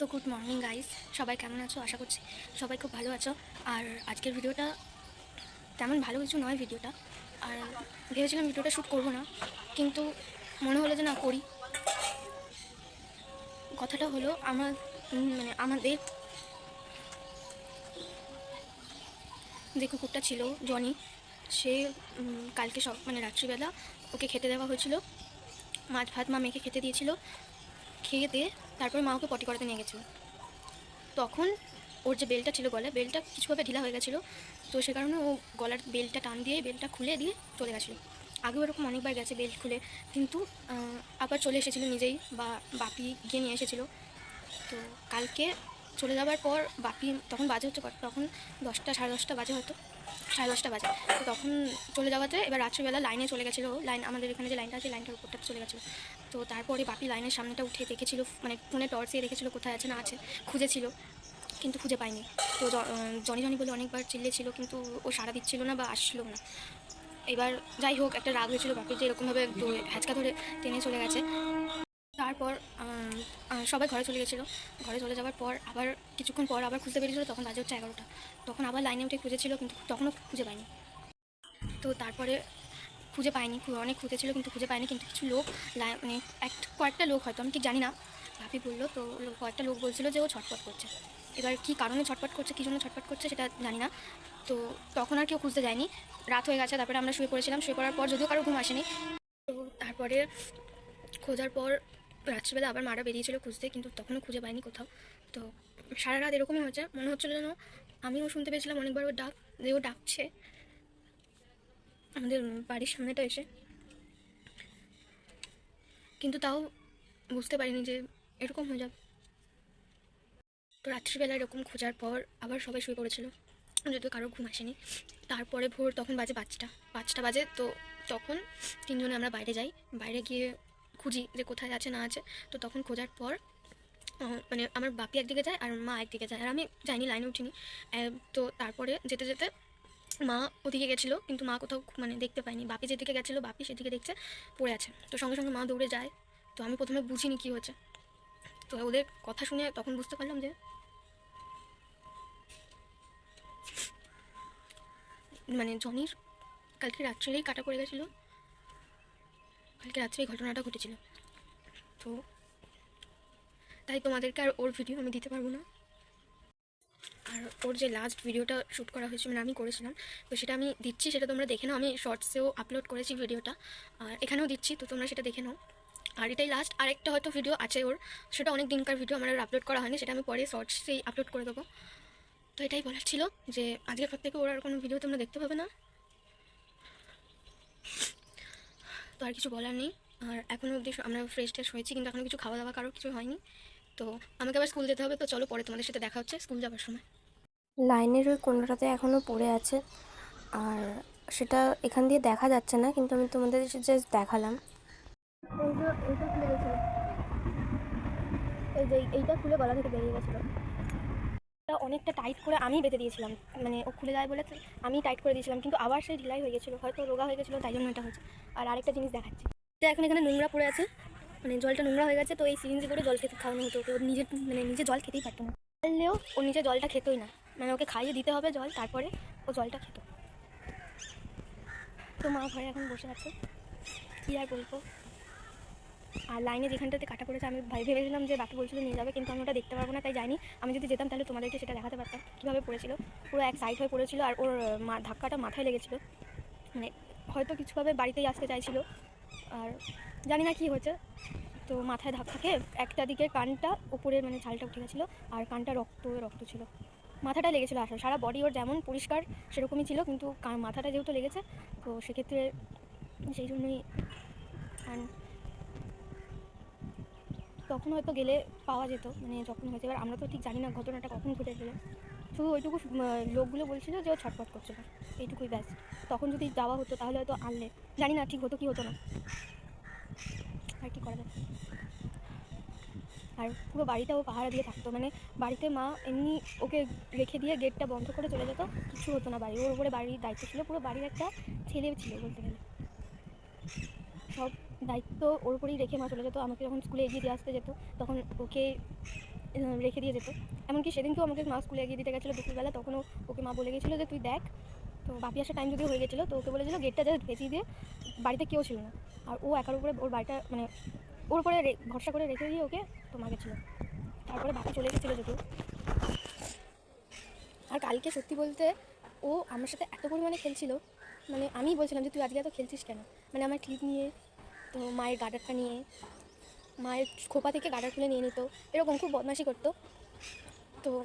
তো good morning guys সবাই কেমন আছো? আশা করছি সবাই খুব ভালো আছো। আর আজকের ভিডিওটা তেমন ভালো কিছু নয় ভিডিওটা। আর ভেবেছিলাম ভিডিওটা শ্যুট করব না, কিন্তু মনে হলো যে না করি। কথাটা হলো, আমার মানে আমাদের যে কুকুরটা ছিল, জনি, সে কালকে সব মানে রাত্রিবেলা ওকে খেতে দেওয়া হয়েছিল। মাছ ভাত মা মেখে খেতে দিয়েছিল। খেয়ে দিয়ে তারপরে মা ওকে পটি করাতে নিয়ে গেছিল। তখন ওর যে বেলটা ছিল গলায়, বেলটা কিছুভাবে ঢিলা হয়ে গেছিল। তো সে কারণে ও গলার বেলটা টান দিয়ে বেলটা খুলে দিয়ে চলে গেছিল। আগেও এরকম অনেকবার গেছে বেল্ট খুলে, কিন্তু আবার চলে এসেছিল নিজেই বা বাপি গিয়ে নিয়ে এসেছিল। তো কালকে চলে যাওয়ার পর বাপি তখন বাজে হচ্ছে তখন দশটা, সাড়ে দশটা বাজে হয়তো, সাড়ে দশটা বাজে। তো তখন চলে যাওয়াতে এবার রাত্রিবেলা লাইনে চলে গেছিল লাইন আমাদের এখানে যে লাইনটা আছে লাইনটার উপরটা চলে গেছিল। তো তারপরে বাপি লাইনের সামনেটা উঠে দেখেছিল মানে ফোনে টর্চ দিয়ে দেখেছিল কোথায় আছে, না আছে, খুঁজেছিল, কিন্তু খুঁজে পাইনি তো জনি জনি বলে অনেকবার চিল্লেছিল, কিন্তু ও সাড়া দিচ্ছিল না বা আসছিল না। এবার যাই হোক, একটা রাগ হয়েছিল বাপির যে এরকমভাবে হ্যাচকা ধরে টেনে চলে গেছে। তারপর সবাই ঘরে চলে গেছিল। ঘরে চলে যাওয়ার পর আবার কিছুক্ষণ পর আবার খুঁজতে বেরিয়েছিল, তখন বাজে হচ্ছে এগারোটা। তখন আবার লাইনে উঠে খুঁজেছিল, কিন্তু তখনও খুঁজে পাইনি তো তারপরে খুঁজে পাইনি অনেক খুঁজেছিল কিন্তু খুঁজে পাইনি, কিন্তু কিছু লোক মানে এক, কয়েকটা লোক হয়তো, আমি ঠিক জানি না, ভাবি বলল, তো কয়েকটা লোক বলছিল যে ও ছটপট করছে। এবার কী কারণে ছটপট করছে, কী জন্য ছটপট করছে সেটা জানি না, তো তখন আর কেউ খুঁজতে যায়নি। রাত হয়ে গেছে, তারপরে আমরা শুয়ে পড়েছিলাম, শুয়ে পড়ার পর যদিও কারও ঘুম আসেনি, তো তারপরে খোঁজার পর রাত্রিবেলা আবার মারা বেরিয়েছিল খুঁজতে, কিন্তু তখনও খুঁজে পাইনি কোথাও। তো সারা রাত এরকমই হয়েছে, মনে হচ্ছিল যেন আমিও শুনতে পেয়েছিলাম অনেকবার ও ডাক, যে ও ডাকছে। আমাদের বাড়ির সামনেটা এসে। কিন্তু তাও বুঝতে পারিনি যে এরকম হয়ে যাবে। তো রাত্রিবেলা এরকম খোঁজার পর আবার সবাই শুয়ে পড়েছিল। যদিও কারও ঘুম আসেনি। তারপরে ভোর তখন বাজে পাঁচটা। পাঁচটা বাজে তো তখন তিনজনে আমরা বাইরে যাই। বাইরে গিয়ে খুঁজি যে কোথায় আছে, না আছে। তো তখন খোঁজার পর মানে আমার বাপি একদিকে যায় আর মা একদিকে যায়। আর আমি যাইনি, লাইনে উঠিনি। তো তারপরে যেতে যেতে মা ওদিকে গেছিল, কিন্তু মা কোথাও মানে দেখতে পাইনি বাপি যেদিকে গেছিল, বাপি সেদিকে দেখছে, পড়ে আছে। তো সঙ্গে সঙ্গে মা দৌড়ে যায়। তো আমি প্রথমে বুঝিনি কী হচ্ছে। তো ওদের কথা শুনে তখন বুঝতে পারলাম যে মানে জনির কালকে রাত্রেই কাটা পড়ে গেছিল। কালকে রাত্রে এই ঘটনাটা ঘটেছিল। তো তাই তোমাদেরকে আর ওর ভিডিও আমি দিতে পারব না। ওর যে লাস্ট ভিডিওটা শ্যুট করা হয়েছে মানে আমি করেছিলাম, তো সেটা আমি দিচ্ছি, সেটা তোমরা দেখে নাও। আমি শর্টসেও আপলোড করেছি ভিডিওটা আর এখানেও দিচ্ছি, তো তোমরা সেটা দেখে নাও। আর এটাই লাস্ট আরেকটা হয়তো ভিডিও আছে ওর, সেটা অনেক দিনকার ভিডিও আমার আপলোড করা হয়নি, সেটা আমি পরে শর্টসেই আপলোড করে দেবো। তো এটাই বলার ছিল যে, আজকের পর থেকে ওর আর কোনো ভিডিও তোমরা দেখতে পাবে না। তো আর কিছু বলার নেই, আর এখনও অবধি আমরা ফ্রেশ ট্রেশ হয়েছি, কিন্তু এখনও কিছু খাওয়া দাওয়া কারোর কিছু হয়নি। তো আমাকে আবার স্কুল যেতে হবে, তো চলো পরে তোমাদের সাথে দেখা হচ্ছে স্কুল যাওয়ার সময়। লাইনের ওই কোনটাতে এখনও পড়ে আছে। আর সেটা এখান দিয়ে দেখা যাচ্ছে না, কিন্তু আমি তোমাদের জাস্ট দেখালাম। এইটা খুলে এই এইটা খুলে গলা থেকে বেরিয়ে গেছিল। অনেকটা টাইট করে আমি বেঁধে দিয়েছিলাম। মানে ও খুলে যায় বলে আমি টাইট করে দিয়েছিলাম, কিন্তু আবার সেই ঢিলাই হয়ে গেছিল। হয়তো রোগা হয়ে গেছিল, তাই জন্য এটা হয়েছে। আর আরেকটা জিনিস দেখাচ্ছি। এটা এখন এখানে নোংরা পড়ে আছে। মানে জলটা নোংরা হয়ে গেছে, তো এই সিরিঞ্জে করে জল খেতে খাওয়ানো হতো। ও নিজে মানে নিজে জল খেতেই পারতো না। পারলেও ও নিজে জলটা খেতোই না। মানে ওকে খাইয়ে দিতে হবে জল, তারপরে ও জলটা খেত। তো মা ঘরে এখন বসে আছে। কী আর বলব? আর লাইনে যেখানটাতে কাটা পড়েছে, আমি ভাই ভেবেছিলাম যে বাকি বলছিল নিয়ে যাবে, কিন্তু আমি ওটা দেখতে পারব না, তাই যাইনি। আমি যদি যেতাম তাহলে তোমাদেরকে সেটা দেখাতে পারতাম, কীভাবে পড়েছিল। পুরো এক সাইড হয়ে পড়েছিল, আর ওর মা, ধাক্কাটা মাথায় লেগেছিল। মানে হয়তো কিছুভাবে বাড়িতেই আসতে চাইছিল। আর জানি না কী হয়েছে। তো মাথায় ধাক্কা খেয়ে একটা দিকে কানটা উপরে মানে ছালটা উঠে গেছিল, আর কানটা রক্ত রক্ত ছিল। মাথাটা লেগেছিলো আসলে। সারা বডি ওর যেমন পরিষ্কার সেরকমই ছিল, কিন্তু মাথাটা যেহেতু লেগেছে, তো সেক্ষেত্রে সেই জন্যই তখন হয়তো গেলে পাওয়া যেত মানে যখন হয়েছে। এবার আমরা তো ঠিক জানি না ঘটনাটা কখন ঘটে শুধু ওইটুকু লোকগুলো বলছিল যে ও ছটফট করছিল এইটুকুই ব্যাস। তখন যদি যাওয়া হতো তাহলে হয়তো আনলে। জানি না ঠিক হতো কি হতো না। আর কি করা যায়? আর পুরো বাড়িটা ও পাহারা দিয়ে থাকতো। মানে বাড়িতে মা এমনি ওকে রেখে দিয়ে গেটটা বন্ধ করে চলে যেত, কিছু হতো না বাড়ি ওর উপরে বাড়ির দায়িত্ব ছিল, পুরো বাড়ির একটা ছেলে ছিল বলতে গেলে। সব দায়িত্ব ওর উপরেই রেখে মা চলে যেত। আমাকে যখন স্কুলে এগিয়ে দিয়ে আসতে যেত, তখন ওকে রেখে দিয়ে যেত। এমনকি সেদিনকেও আমাকে মা স্কুলে এগিয়ে দিতে গেছিল দুপুরবেলা, তখনও ওকে মা বলে গেছিল যে, তুই দেখ, তো বাপি আসার টাইম যদিও হয়ে গেছিল, তো ওকে বলেছিলো গেটটা জাস্ট ভেজিয়ে দিয়ে বাড়িতে কেউ ছিল না। আর ও একার উপরে ওর বাড়িটা মানে ওর উপরে রে- ভরসা করে রেখে দিয়ে ওকে, তো মা গেছিল। তারপরে বাপি চলে গেছিল যদিও আর কালকে সত্যি বলতে ও আমার সাথে এত পরিমাণে খেলছিল মানে আমি বলছিলাম যে তুই আজকে এত খেলছিস কেন? মানে আমার ক্লিপ নিয়ে, তো মায়ের গার্ডারটা নিয়ে, মায়ের খোপা থেকে গার্ডার খুলে নিয়ে নিত। এরকম খুব বদমাশি করতো। তো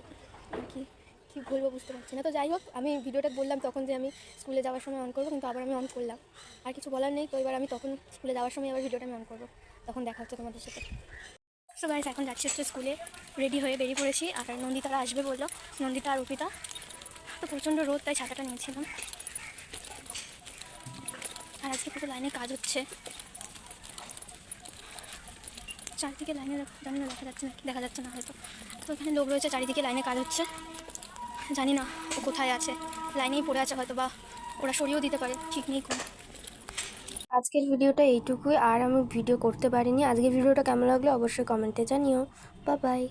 কি, কী বলব বুঝতে পারছি না। তো যাই হোক, আমি ভিডিওটা বললাম তখন যে আমি স্কুলে যাওয়ার সময় অন করব, কিন্তু আবার আমি অন করলাম। আর কিছু বলার নেই, তো এবার আমি তখন স্কুলে যাওয়ার সময় আবার ভিডিওটা আমি অন করব। তখন দেখা হচ্ছে তোমাদের সাথে। সো গাইস এখন যাচ্ছি হচ্ছে স্কুলে রেডি হয়ে বেরিয়ে পড়েছি। আর নন্দিতারা আসবে বলল। নন্দিতা আর অর্পিতা তো প্রচণ্ড রোদ, তাই ছাতাটা নিয়েছিলাম। আর আজকে পুরো লাইনে কাজ হচ্ছে। চারিদিকে লাইনে জানি না, দেখা যাচ্ছে না, দেখা যাচ্ছে না হয়তো। তো এখানে লোক রয়েছে, চারিদিকে লাইনে কাজ হচ্ছে। জানি না ও কোথায় আছে। লাইনেই পড়ে আছে হয়তো বা ওরা সরিয়েও দিতে পারে, ঠিক নেই কোনো। আজকের ভিডিওটা এইটুকুই। আর আমি ভিডিও করতে পারিনি। আজকের ভিডিওটা কেমন লাগল অবশ্যই কমেন্টে জানিও। বা বাই